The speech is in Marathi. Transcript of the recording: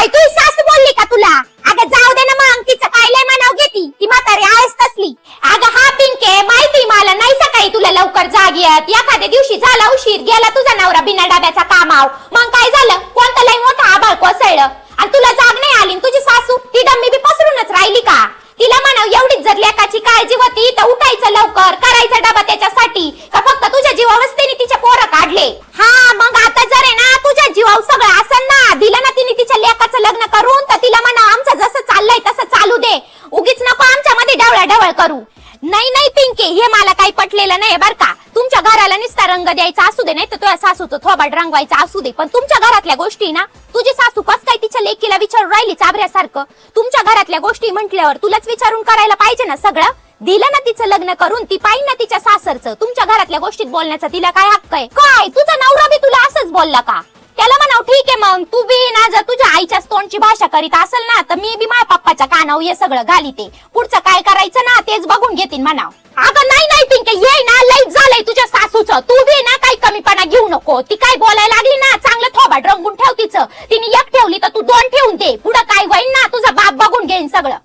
काय सासू बोलली का तुला? अगं जाऊ दे ना मग तिचं काय लय घेती? ती म्हातारी आहेस तसली. अगं हा पिंके माहिती मला नाही सकाळी तुला लवकर जाग येत. एखाद्या दिवशी झाला उशीर गेला तुझा नवरा बिना डाब्याचा कामाव. मग काय झालं? कोणतं लय मोठं आबाळ कोसळलं? आणि तुला जाग नाही आली तुझी सासू? ती डम्मी बी पसरूनच राहिली का? तिला म्हणाव एवढीच जर लेकाची काळजी होती तर उठायचं लवकर करायचा डबा त्याच्यासाठी. का फक्त तुझ्या जीवावस्थेने तिचे पोरं काढले? हा मग आता जर आहे ना तुझ्या जीवाव सगळं लग्न करून तर तिला म्हणा आमचं जसं चाललंय तसं चालू दे. उगीच नको आमच्या मध्ये डवळा डवळ करू. नाही नाही पिंके हे मला काही पटलेलं नाही बर का. तुमच्या घराला निस्ता रंग द्यायचा असू दे नाही तर तुझ्या सासूचं थोबाड रंगवायचा असू दे. पण तुमच्या घरातल्या गोष्टी ना तुझी सासू कस काय तिच्या लेकीला विचारून राहिली चाबऱ्यासारखं तुमच्या घरातल्या गोष्टी म्हटल्यावर तुलाच विचारून करायला पाहिजे ना सगळं? दिलं ना तिचं लग्न करून ती पाहिजे ना तिच्या सासरचं. तुमच्या घरातल्या गोष्टीत बोलण्याचा तिला काय हक्क आहे? काय? तुझा नवरा बी तुला असंच बोलला का? त्याला म्हणाव ठीक आहे मग तू बी ना जर तुझ्या आईच्याच तोंडची भाषा करीत असेल ना तर मी बी माझ्या पप्पाच्या कानावर हे सगळं घालीते. पुढचं काय करायचं ना तेच बघून घेतील म्हणाव. अगं नाही नाही पिंके ये ना लईच झालंय तुझ्या सासूचं. तू बी ना काही कमीपणा घेऊ नको. ती काय बोलायला लागली ना चांगलं थोबा रंगून ठेव तिचं. तिने एक ठेवली तर तू दोन ठेवून दे. पुढं काय होईल ना तुझा बाप बघून घेईन सगळं.